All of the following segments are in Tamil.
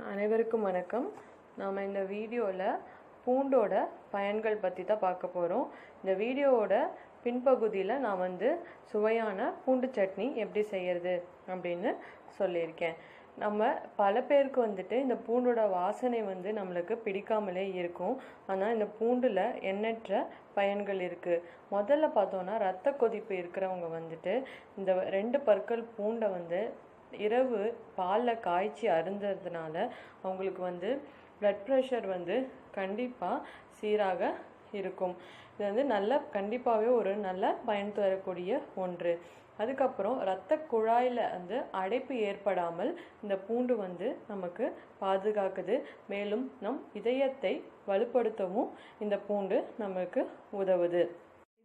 அனைவருக்கும் வணக்கம். நாம் இந்த வீடியோவில் பூண்டோட பயன்கள் பற்றி தான் பார்க்க போகிறோம் இந்த வீடியோவோட பின்பகுதியில் நான் வந்து சுவையான பூண்டு சட்னி எப்படி செய்கிறது அப்படின்னு சொல்லியிருக்கேன். நம்ம பல பேருக்கு வந்துட்டு இந்த பூண்டோட வாசனை வந்து நம்மளுக்கு பிடிக்காமலே இருக்கும். ஆனால் இந்த பூண்டில் எண்ணற்ற பயன்கள் இருக்குது முதல்ல பார்த்தோன்னா ரத்த கொதிப்பு இருக்கிறவங்க வந்துட்டு இந்த ரெண்டு பற்கள் பூண்டை வந்து இரவு பாலில் காய்ச்சி அருந்ததுனால அவங்களுக்கு வந்து ப்ளட் ப்ரெஷர் வந்து கண்டிப்பாக சீராக இருக்கும். இது வந்து நல்ல கண்டிப்பாகவே ஒரு நல்ல பயன் தரக்கூடிய ஒன்று. அதுக்கப்புறம் இரத்த குழாயில் வந்து அடைப்பு ஏற்படாமல் இந்த பூண்டு வந்து நமக்கு பாதுகாக்குது. மேலும் நம் இதயத்தை வலுப்படுத்தவும் இந்த பூண்டு நமக்கு உதவுது.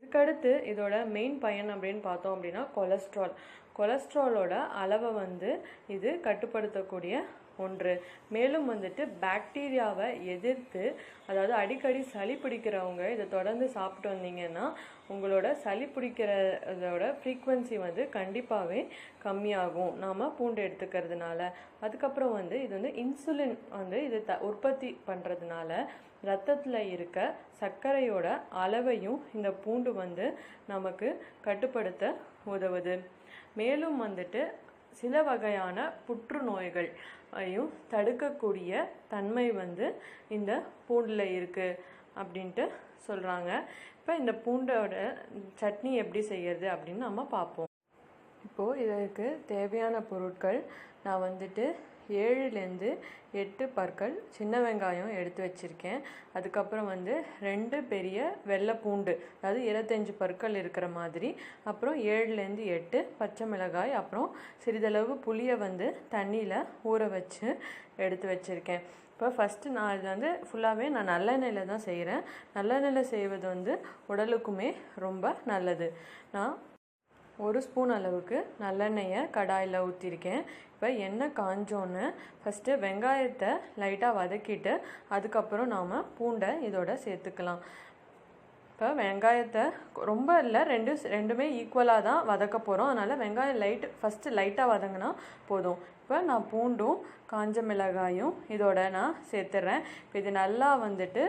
இதுக்கடுத்து இதோட மெயின் பயன் அப்படின்னு பார்த்தோம் அப்படின்னா கொலஸ்ட்ரால் கொலஸ்ட்ராலோட அளவை வந்து இது கட்டுப்படுத்தக்கூடிய ஒன்று. மேலும் வந்துட்டு பாக்டீரியாவை எதிர்த்து அதாவது அடிக்கடி சளி பிடிக்கிறவங்க இதை தொடர்ந்து சாப்பிட்டு வந்தீங்கன்னா உங்களோட சளி பிடிக்கிறதோட ஃப்ரீக்குவென்சி வந்து கண்டிப்பாகவே கம்மியாகும். நாம் பூண்டு எடுத்துக்கிறதுனால. அதுக்கப்புறம் வந்து இது வந்து இன்சுலின் வந்து இது த உற்பத்தி பண்ணுறதுனால ரத்தத்தில் இருக்க சர்க்கரையோட அளவையும் இந்த பூண்டு வந்து நமக்கு கட்டுப்படுத்த உதவுது. மேலும் வந்துட்டு சில வகையான புற்றுநோய்கள் ஐயும் தடுக்கக்கூடிய தன்மை வந்து இந்த பூண்டில் இருக்குது அப்படின்ட்டு சொல்கிறாங்க இப்போ இந்த பூண்டோட சட்னி எப்படி செய்யறது அப்படின்னு நம்ம பார்ப்போம். இப்போது இதற்கு தேவையான பொருட்கள் நான் வந்துட்டு ஏழுலேருந்து எட்டு பற்கள் சின்ன வெங்காயம் எடுத்து வச்சுருக்கேன். அதுக்கப்புறம் வந்து ரெண்டு பெரிய வெள்ளை பூண்டு அதாவது இருபத்தஞ்சி பற்கள் இருக்கிற மாதிரி. அப்புறம் ஏழுலேருந்து எட்டு பச்சை மிளகாய் அப்புறம் சிறிதளவு புளியை வந்து தண்ணியில் ஊற வச்சு எடுத்து வச்சுருக்கேன். இப்போ ஃபஸ்ட்டு நான் இது வந்து ஃபுல்லாகவே நான் நல்லெண்ணெயில் தான் செய்கிறேன் நல்லெண்ணெயில் செய்வது வந்து உடலுக்குமே ரொம்ப நல்லது. நான் ஒரு ஸ்பூன் அளவுக்கு நல்லெண்ணெயை கடாயில் ஊற்றிருக்கேன் இப்போ எண்ணெய் காஞ்சோன்னு ஃபஸ்ட்டு வெங்காயத்தை லைட்டாக வதக்கிட்டு அதுக்கப்புறம் நாம் பூண்டை இதோட சேர்த்துக்கலாம். இப்போ வெங்காயத்தை ரொம்ப இல்லை ரெண்டு ரெண்டுமே ஈக்குவலாக தான் வதக்க போகிறோம் அதனால் வெங்காயம் லைட் ஃபஸ்ட்டு லைட்டாக வதங்கினா போதும். இப்போ நான் பூண்டும் காஞ்ச மிளகாயும் இதோட நான் சேர்த்துட்றேன் இப்போ இது நல்லா வந்துட்டு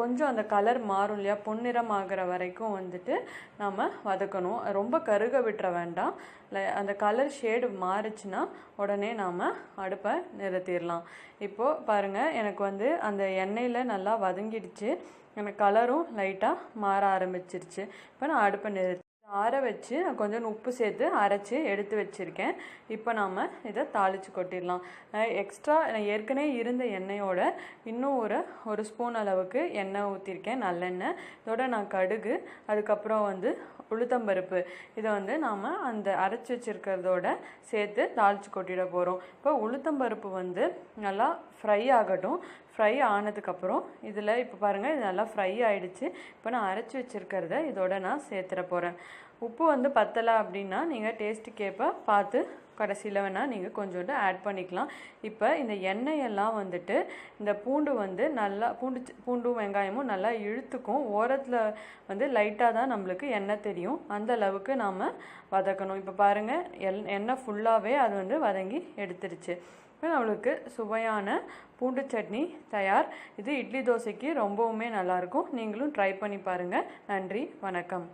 கொஞ்சம் அந்த கலர் மாறும் இல்லையா? பொன்னிறம் ஆகிற வரைக்கும் வந்துட்டு நம்ம வதக்கணும். ரொம்ப கருக விட்டுற வேண்டாம். அந்த கலர் ஷேடு மாறுச்சுன்னா உடனே நாம் அடுப்பை நிறுத்திடலாம். இப்போது பாருங்கள் எனக்கு வந்து அந்த எண்ணெயில் நல்லா வதங்கிடுச்சு. எனக்கு கலரும் லைட்டாக மாற ஆரம்பிச்சிருச்சு. இப்போ நான் அடுப்பை நிறுத்தி ஆற வச்சு நான் கொஞ்சம் உப்பு சேர்த்து அரைச்சி எடுத்து வச்சுருக்கேன். இப்போ நாம் இதை தாளித்து கொட்டிடலாம். எக்ஸ்ட்ரா நான் ஏற்கனவே இருந்த எண்ணெயோட இன்னும் ஒரு ஒரு ஸ்பூன் அளவுக்கு எண்ணெய் ஊற்றிருக்கேன் நல்லெண்ணெய். இதோட நான் கடுகு அதுக்கப்புறம் வந்து உளுத்தம்பருப்பு. இதை வந்து நாம் அந்த அரைச்சி வச்சுருக்கிறதோட சேர்த்து தாளித்து கொட்டிட போகிறோம் இப்போ உளுத்தம்பருப்பு வந்து நல்லா ஃப்ரை ஆகட்டும். ஃப்ரை ஆனதுக்கப்புறம் இதில் இப்போ பாருங்கள் இது நல்லா ஃப்ரை ஆகிடுச்சு இப்போ நான் அரைச்சி வச்சுருக்கிறத இதோட நான் சேர்த்துற போகிறேன் உப்பு வந்து பத்தலை அப்படின்னா நீங்கள் டேஸ்ட்டுக்கேற்ப பார்த்து கடைசியில் வேணால் நீங்கள் கொஞ்சோண்டு ஆட் பண்ணிக்கலாம். இப்போ இந்த எண்ணெயெல்லாம் வந்துட்டு இந்த பூண்டு வந்து நல்லா பூண்டு பூண்டும் வெங்காயமும் நல்லா இழுத்துக்கும். ஓரத்தில் வந்து லைட்டாக தான் நம்மளுக்கு எண்ணெய் தெரியும். அந்த அளவுக்கு நாம் வதக்கணும். இப்போ பாருங்கள் எல் எண்ணெய் ஃபுல்லாகவே அது வந்து வதங்கி எடுத்துருச்சு. இப்போ நம்மளுக்கு சுவையான பூண்டு சட்னி தயார். இது இட்லி தோசைக்கு ரொம்பவுமே நல்லாயிருக்கும். நீங்களும் ட்ரை பண்ணி பாருங்கள் நன்றி வணக்கம்.